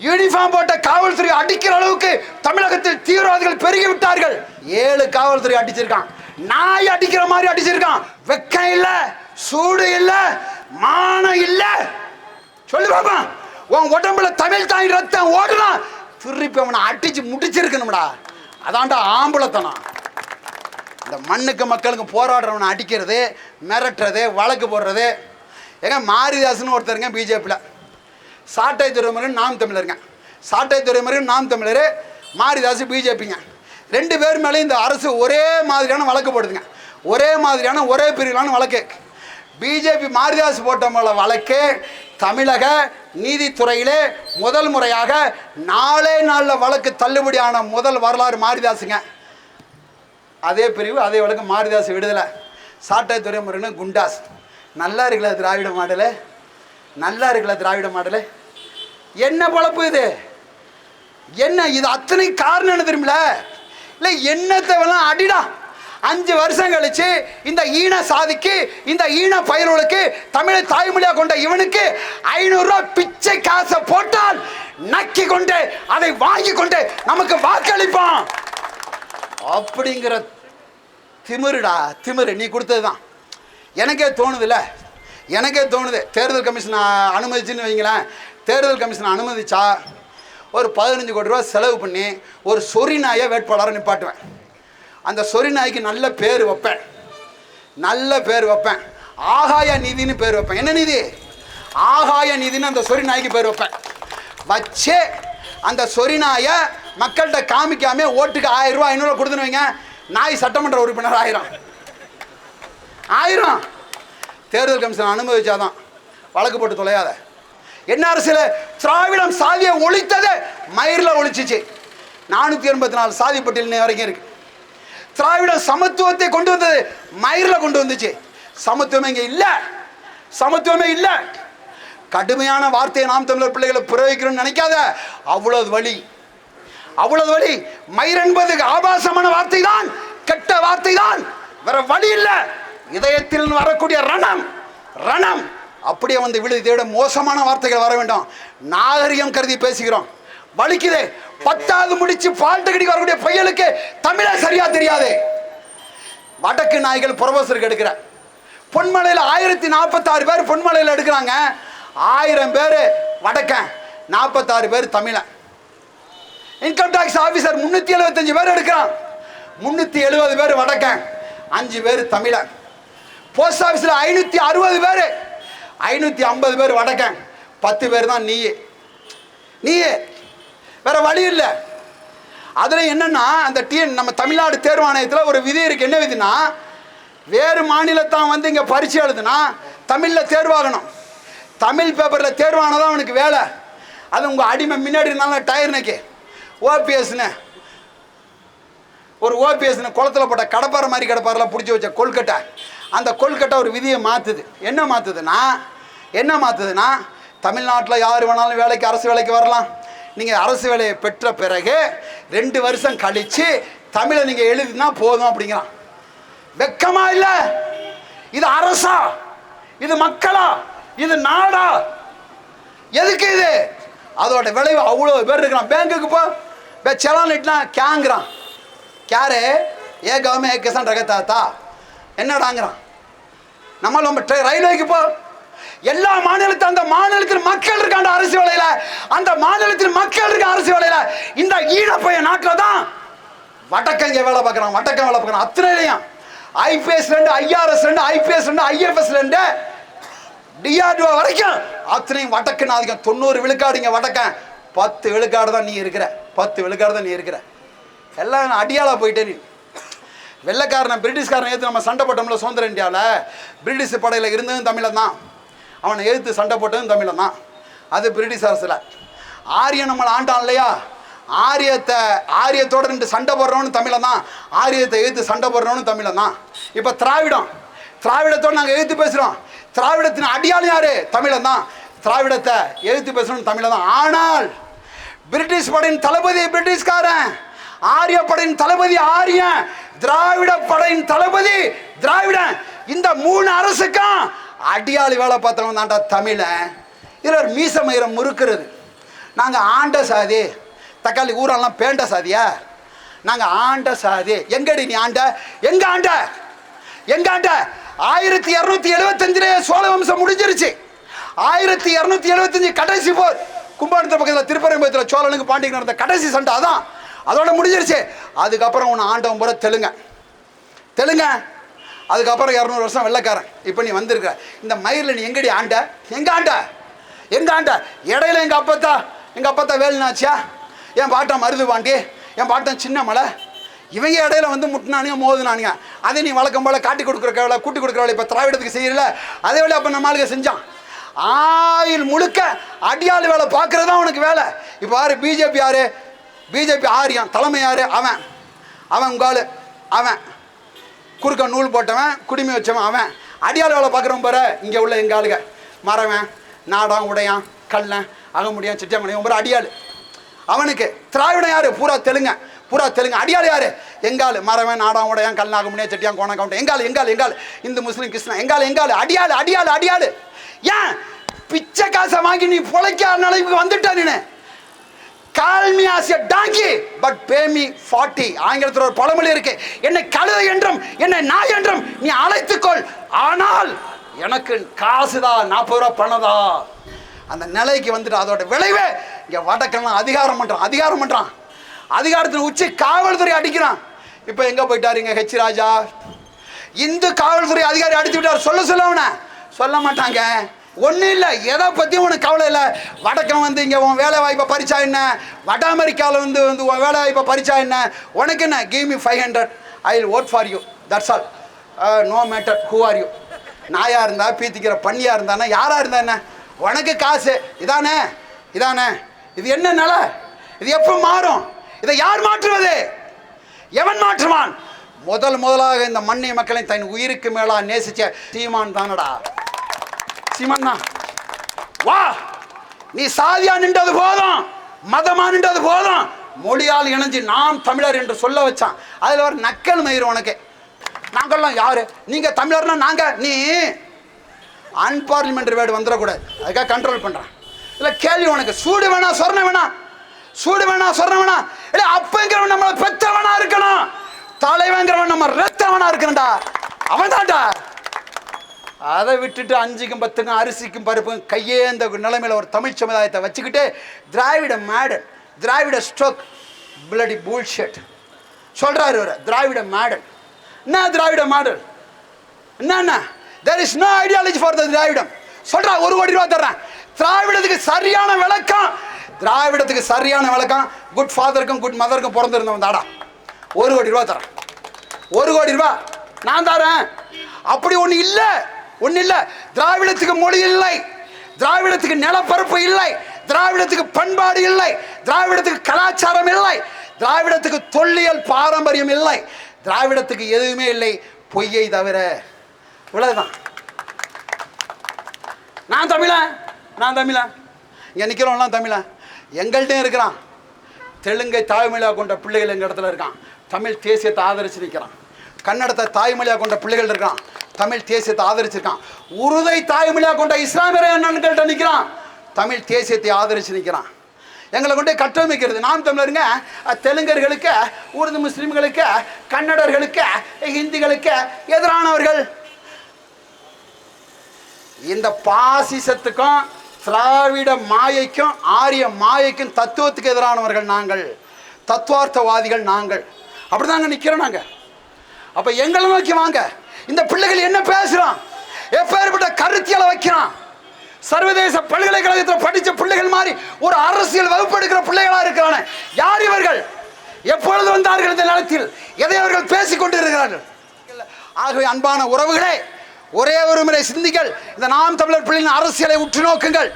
Uniform போட்ட காவல்துறை அடிக்கிற அளவுக்கு தமிழகத்தில் தீவிரவாதிகள் பெருகி விட்டார்கள். ஏழு காவல்துறை அடிச்சிருக்கான். நாய் அடிக்கிற மாதிரி அடிச்சிருக்கான். வெக்கம் இல்ல சூடு இல்ல மானம் இல்ல. சொல்லு பாப்பா. உன் உடம்புல தமிழ் தாய் ரத்தம் ஓடலாம் திருப்பி அவனை அடிச்சு முடிச்சிருக்கணும்டா. அதான்டா ஆம்பளத்தனம் இந்த மண்ணுக்கு மக்களுக்கு போராடுறவனை அடிக்கிறது மிரட்டுறது வழக்கு போடுறது. ஏங்க மாரிதாசன் ஒருத்தருங்க பிஜேபியில் சாட்டை துறைமுருகன் நாம் தமிழருங்க சாட்டை துறைமுருகன் நாம் தமிழர் மாரிதாஸ் பிஜேபிங்க. ரெண்டு பேர் மேலேயும் இந்த அரசு ஒரே மாதிரியான வழக்கு போடுதுங்க. ஒரே மாதிரியான ஒரே பிரிவிலான வழக்கு. பிஜேபி மாரிதாஸ் போட்ட போல வழக்கு தமிழக நீதித்துறையிலே முதல் முறையாக நாலே நாளில் வழக்கு தள்ளுபடியான முதல் வரலாறு மாரிதாஸுங்க அதே பிரிவு அதே வழக்கு மாரிதாஸ் விடுதலை. சாட்டை துறைமுறைன்னு குண்டாஸ். நல்லா இருக்குல்ல திராவிட மாடலை? நல்லா இருக்குல்ல திராவிட மாடல்? என்ன பொழப்பு இது? என்ன இது அத்தனை காரணம் என்ன தெரியுமில இல்லை என்னத்தவெல்லாம் அடிடா. அஞ்சு வருஷம் கழிச்சு இந்த ஈன சாதிக்கு இந்த ஈன பயிர்களுக்கு தமிழை தாய்மொழியாக கொண்ட இவனுக்கு ஐநூறுரூவா பிச்சை காசை போட்டால் நக்கி கொண்டு அதை வாங்கி கொண்டு நமக்கு வாக்களிப்பான். அப்படிங்கிற திமிருடா திமிரு நீ கொடுத்தது தான் எனக்கே தோணுதுல்ல எனக்கே தோணுது. தேர்தல் கமிஷன் அனுமதிச்சுன்னு வைங்களேன். தேர்தல் கமிஷன் அனுமதிச்சா ஒரு பதினஞ்சு கோடி ரூபா செலவு பண்ணி ஒரு சொறி நாயை வேட்பாளரை நிப்பாட்டுவேன். அந்த சொறி நாய்க்கு நல்ல பேர் வைப்பேன். நல்ல பேர் வைப்பேன். ஆகாய நிதின்னு பேர் வைப்பேன். என்ன நிதி? ஆகாய நிதின்னு அந்த சொறி நாய்க்கு பேர் வைப்பேன். வச்சு அந்த சொறி நாயை மக்கள்கிட்ட காமிக்காம ஓட்டுக்கு ஆயிரம் ரூபாய் ஐநூறுரூவா கொடுத்துன்னு வைங்க. நாய் சட்டமன்ற உறுப்பினர் ஆயிரம். ஆயிரம். தேர்தல் கமிஷன் அனுமதிச்சாதான் வழக்கு போட்டு தொலையாத. என்ன அரசியல்? திராவிடம் சாதியை ஒழித்ததை மயிரில் ஒழிச்சிச்சு. நானூற்றி எண்பத்தி நாலு சாதி பட்டியல் வரைக்கும் இருக்கு. திராவிடம் சமத்துவத்தை கொண்டு வந்தது மயிரில் கொண்டு வந்துச்சு. சமத்துவமே இங்கே இல்லை. சமத்துவமே இல்லை. கடுமையான வார்த்தையை நாம் தமிழர் பிள்ளைகளை பிரயோகிக்கணும்னு நினைக்காத. அவ்வளவு வழி. அவ்வளவு வழி. மயிர் என்பது ஆபாசமான வார்த்தை தான் கெட்ட வார்த்தை தான் வேற வழி இல்லை. இதயத்தில் வரக்கூடிய ரணம் ரணம். அப்படியே வந்து விழுது. இதோட மோசமான வார்த்தைகள் வர வேண்டாம். நாகரிகம் கருதி பேசுகிறோம். வலிக்குது. பத்தாவது முடிச்சு பால்ட்டு கடிக்கு வரக்கூடிய பையனுக்கு தமிழை சரியா தெரியாது. வடக்கு நாய்கள் புரொஃபஸருக்கு எடுக்கிற. பொன்மலையில் ஆயிரத்தி நாற்பத்தாறு பேர் பொன்மலையில் எடுக்கிறாங்க. ஆயிரம் பேர் வடக்கன் நாற்பத்தாறு பேர் தமிழன். இன்கம் டேக்ஸ் ஆஃபீஸர் முந்நூற்றி எழுபத்தஞ்சு பேர் எடுக்கிறான். முந்நூற்றி எழுபது பேர் வடக்கன் அஞ்சு பேர் தமிழன். போஸ்ட் ஆஃபீஸில் ஐநூற்றி அறுபது பேர். ஐநூற்றி ஐம்பது பேர் வடக்கன். பத்து பேர் தான் நீயே. நீயே. வேற வழி இல்லை. அதில் என்னென்னா அந்த டிஎன் நம்ம தமிழ்நாடு தேர்வாணையத்தில் ஒரு விதி இருக்கு. என்ன விதினா வேறு மாநிலத்தான் வந்து இங்கே பரீட்சை எழுதுனா தமிழில் தேர்வாகணும். தமிழ் பேப்பரில் தேர்வானதான் அவனுக்கு வேலை. அது உங்கள் அடிமை முன்னாடி இருந்தாலும் டயர்னுக்கு ஓபிஎஸ்னு ஒரு ஓபிஎஸ்னு குளத்தில் போட்ட கடப்பாறை மாதிரி கடப்பாரெலாம் பிடிச்சி வச்ச கொல்கட்டை. அந்த கொல்கட்டை ஒரு விதியை மாற்றுது என்ன மாற்றுதுன்னா என்ன மாற்றுதுன்னா தமிழ்நாட்டில் யார் வேணாலும் வேலைக்கு அரசு வேலைக்கு வரலாம். நீங்கள் அரசு வேலையை பெற்ற பிறகு ரெண்டு வருஷம் கழித்து தமிழை நீங்கள் எழுதினா போதும் அப்படிங்கிறான். வெக்கமா இல்லை. இது அரசா? இது மக்களா? இது நாடா? எதுக்கு இது? அதோட விளைவு அவ்வளோ பேர் இருக்கிறான். பேங்குக்கு போ. பே செலான் இட்னா கேங்கிறான். கேரு ஏ கவர்மெண்ட் ஏ கிசான் ரகத்தாத்தா என்னடாங்கிறான்? நம்ம நம்ம ட்ரெ- ரயில்வேக்கு போ. எல்லா மாநிலத்தில் அந்த மாநிலத்தில் மக்கள் இருக்காண்ட அரசு வேலையில. அந்த மாநிலத்தில் மக்கள் இருக்க அரசு வேலையில. இந்த ஈழப்பைய நாட்டில் தான் வடக்கங்க வேலை பார்க்குறான் வடக்கம் வேலை பார்க்குறான். அத்தனையிலையும். ஐபிஎஸ் ரெண்டு ஐஆர்எஸ் ரெண்டு ஐபிஎஸ் ரெண்டு ஐஎஃப்எஸ் ரெண்டு. டிஆர்டிஓ வரைக்கும் அத்தனையும் வடக்கு அதிகம் தொண்ணூறு விழுக்காடுங்க வடக்கன். பத்து விழுக்காடு தான் நீ இருக்கிற. பத்து விழுக்காடு தான் நீ இருக்கிற. எல்லாம் அடியாளாக போயிட்டே நீ. வெள்ளைக்காரனை பிரிட்டிஷ்காரனை எதிர்த்து நம்ம சண்டை போட்டோம்ல சுதந்திர இந்தியாவில்? பிரிட்டிஷ் படையில் இருந்ததும் தமிழன் தான். அவனை எதிர்த்து சண்டை போட்டதும் தமிழன் தான். அது பிரிட்டிஷ் அரசில். ஆரியன் நம்மளை ஆண்டான் இல்லையா? ஆரியத்தை ஆரியத்தோட ரெண்டு சண்டை போடுறவனு தமிழன் தான். ஆரியத்தை எதிர்த்து சண்டை போடுறவனு தமிழன் தான். இப்போ திராவிடம். திராவிடத்தோடு நாங்கள் எதிர்த்து பேசுகிறோம் திராவிடத்தின் அடியாளம் யாரு? தமிழன் தான். திராவிடத்தை எதிர்த்து பேசணும் தமிழன் தான். ஆனால் பிரிட்டிஷ் படையின் தளபதி பிரிட்டிஷ்காரன். ஆரிய படையின் தளபதி ஆரியன் திராவிட படையின் தளபதி திராவிடன். இந்த மூணு அரசுக்கும் அடியாளி வேலை பார்த்தவங்க தான்டா தமிழன் இதில் ஒரு மீச மயிரம் முறுக்கிறது. நாங்கள் ஆண்ட சாதி தக்காளி ஊரெல்லாம் பேண்ட சாதியா? நாங்கள் ஆண்ட சாதி. எங்கடி நீ ஆண்ட? எங்க ஆண்ட? எங்க ஆண்ட? ஆயிரத்தி இரநூத்தி எழுபத்தஞ்சிலே சோழ வம்சம் முடிஞ்சிருச்சு. ஆயிரத்தி இரநூத்தி எழுபத்தஞ்சு கடைசி போர். கும்பாணத்து பக்கத்தில் திருப்பரம்பயத்தில் சோழனுக்கு பாண்டிக்கு நடந்த கடைசி சண்டை அதான். அதோட முடிஞ்சிருச்சு. அதுக்கப்புறம் உன்னை ஆண்டவன் பூரா தெலுங்க. தெலுங்க? அதுக்கப்புறம் இரநூறு வருஷம் வெள்ளைக்காரன். இப்போ நீ வந்திருக்க இந்த மயிரில் நீ எங்கடி ஆண்ட? எங்கே ஆண்ட? எங்கே ஆண்ட? இடையில எங்கள் அப்பத்தா? எங்கள் அப்பத்தா வேலுனாச்சியா என் பாட்டன் மருது பாண்டி. என் பாட்டன் சின்ன மலை. இவங்க இடையில வந்து முட்டினானுங்க மோதுனானுங்க. அதை நீ வழக்கம் போல காட்டி கொடுக்குற வேலை கூட்டி கொடுக்குற வேலை இப்போ திராவிடத்துக்கு செய்யல அதே வேலை அப்போ நம்ம செஞ்சான். ஆயில் முழுக்க அடியாள் வேலை பார்க்குறது தான் உனக்கு வேலை. இப்போ யார் பிஜேபி யாரு? பிஜேபி ஆரியம் தலைமை யார்? அவன். அவன் உங்கால் அவன். குறுக்க நூல் போட்டவன் குடிமை வச்சவன் அவன். அடியாள் வேலை பார்க்குறவன் பாரு இங்கே உள்ள எங்கள் ஆளுங்க மறவன் நாடம் உடையான் கல்லன் அகமுடியான் சிட்டமணியன் பாரு அடியாள். அவனுக்கு திராவிடம் யார்? பூரா தெலுங்க. பூரா தெலுங்கு. அடியாள் யார்? எங்கால் மறவன் நாடான் உடையான் கல்லாக முடியா செட்டியான் கோணம் கவுண்டன் எங்கால் எங்கால் எங்கால் இந்து முஸ்லீம் கிருஷ்ணன் எங்கால் எங்கால் அடியாள் அடியாள் அடியாள். ஏன்? பிச்சை காசை வாங்கி நீ பொழைக்காத நிலைக்கு வந்துட்ட நின்று call me as a donkey but pay me forty ஆங்கிலத்தில் ஒரு பழமொழி இருக்கு. என்னை கழுதை என்றும் என்னை நாய் என்றும் நீ அழைத்துக்கொள். ஆனால் எனக்கு காசுதா நாற்பது ரூபா பணதா அந்த நிலைக்கு வந்துட்டு அதோட விளைவே இங்கே வடக்கெல்லாம் அதிகாரம் பண்ணுறான் அதிகாரம் பண்ணுறான் அதிகாரத்தின் உச்சி காவல்துறை அடிக்கிறான். இப்போ எங்கே போயிட்டாரு இங்கே ஹெச் ராஜா? இந்து காவல்துறை அதிகாரி அடித்து விட்டார். சொல்ல சொல்லவன சொல்ல மாட்டாங்க. ஒன்றும் இல்லை. எதை பற்றியும் உனக்கு கவலை இல்லை? வடக்கம் வந்து இங்கே உன் வேலை வாய்ப்பை பறிச்சா என்ன? வட அமெரிக்காவில் வந்து வந்து உன் வேலை வாய்ப்பை பறிச்சா என்ன? உனக்கு என்ன? Give me five hundred I will vote for you that's all no matter who are you நாயாக இருந்தா பீத்திக்கிற பண்ணியாக இருந்தானா யாராக இருந்தா என்ன? உனக்கு காசு. இதானே? இதானே? இது என்ன நில? இது எப்போ மாறும்? இதை யார் மாற்றுவது? எவன் மாற்றுவான்? முதல் முதலாக இந்த மண்ணை மக்களை தன் உயிருக்கு மேலாக நேசிச்ச சீமான் தானடா. சீமான் தான் வா! நீ சாதியா நின்றது போதும் மதமா நின்றது போதும் மொழியால் இணைஞ்சு நாம் தமிழர் என்று சொல்ல வச்சான். அதில் ஒரு நக்கல் மயிர் உனக்கு. நாங்கள்லாம் யாரு? நீங்க தமிழர்னா நாங்க நீ அன்பார்லிமெண்ட் வேர்டு வந்துடக்கூடாது. அதுக்காக கண்ட்ரோல் பண்றேன். இல்ல கேள்வி உனக்கு. சூடு வேணா சொர்ண வேணா. சூடு வேணா சொர்ண வேணா. இல்ல அப்பங்கிறவன் நம்மளை பெற்றவனா இருக்கணும். தலைவங்கிறவன் நம்ம ரத்தவனா இருக்கணும்டா. அவன் தான்டா அதை விட்டுட்டு அஞ்சுக்கும் பத்துக்கும் அரிசிக்கும் பருப்பும் கையேந்த இந்த நிலைமையில ஒரு தமிழ் சமுதாயத்தை வச்சுக்கிட்டு திராவிட மேடல் திராவிட ஸ்ட்ரோக் பிளடி பூல்ஷெட் சொல்கிறார் இவர் திராவிட மேடல் என்ன திராவிட மாடல் என்னண்ணா there is no ideology for the Dravidam. சொல்கிறா ஒரு கோடி ரூபா தர்றேன். திராவிடத்துக்கு சரியான விளக்கம். திராவிடத்துக்கு சரியான விளக்கம். குட் ஃபாதருக்கும் குட் மதருக்கும் பிறந்திருந்தவன் தாடா ஒரு கோடி ரூபா தரேன் ஒரு கோடி ரூபா நான் தரேன் அப்படி ஒன்று இல்லை. ஒன்றும் இல்லை திராவிடத்துக்கு மொழி இல்லை. திராவிடத்துக்கு நிலப்பரப்பு இல்லை. திராவிடத்துக்கு பண்பாடு இல்லை. திராவிடத்துக்கு கலாச்சாரம் இல்லை. திராவிடத்துக்கு தொல்லியல் பாரம்பரியம் இல்லை. திராவிடத்துக்கு எதுவுமே இல்லை. பொய்யை தவிர. இவ்வளவுதான். நான் தமிழன் நான் தமிழன் இங்கே நிற்கிறோம்லாம் தமிழன் எங்கள்கிட்டையும் இருக்கிறான். தெலுங்கை தாய்மொழியாக கொண்ட பிள்ளைகள் எங்கள் இடத்துல இருக்கான். தமிழ் தேசியத்தை ஆதரிச்சு நிற்கிறான் கன்னடத்தை தாய்மொழியாக கொண்ட பிள்ளைகள் இருக்கான். தமிழ் தேசியத்தை ஆதரிச்சிருக்கான். உருதை தாய்மொழியாக கொண்ட இஸ்லாமிய அண்ணன்கள்கிட்ட நிற்கிறான் தமிழ் தேசியத்தை ஆதரிச்சு நிற்கிறான் எங்களை கொண்டு கட்டமைக்கிறது. நாம் தமிழருங்க தெலுங்கர்களுக்கு உருது முஸ்லீம்களுக்கு கன்னடர்களுக்கு ஹிந்திகளுக்கு எதிரானவர்கள். இந்த பாசிசத்துக்கும் திராவிட மாயைக்கும் ஆரிய மாயைக்கும் தத்துவத்துக்கு எதிரானவர்கள் நாங்கள். தத்துவார்த்தவாதிகள் நாங்கள். அப்படிதாங்க நிற்கிறோம் நாங்கள் அப்போ எங்களை நோக்கி வாங்க. இந்த பிள்ளைகள் என்ன பேசுகிறான் எப்பேற்பட்ட கருத்தியலை வைக்கிறான்? சர்வதேச பல்கலைக்கழகத்தில் படித்த பிள்ளைகள் மாதிரி ஒரு அரசியல் வகுப்பு எடுக்கிற பிள்ளைகளாக இருக்கிறான. யார் இவர்கள்? எப்பொழுது வந்தார்கள் இந்த நிலத்தில்? எதை அவர்கள் பேசிக் கொண்டிருக்கிறார்கள்? ஆகவே அன்பான உறவுகளே ஒரே ஒரு முறை சிந்திகள் இந்த நாம் தமிழர் பிள்ளையின் அரசியலை உற்று நோக்குங்கள்.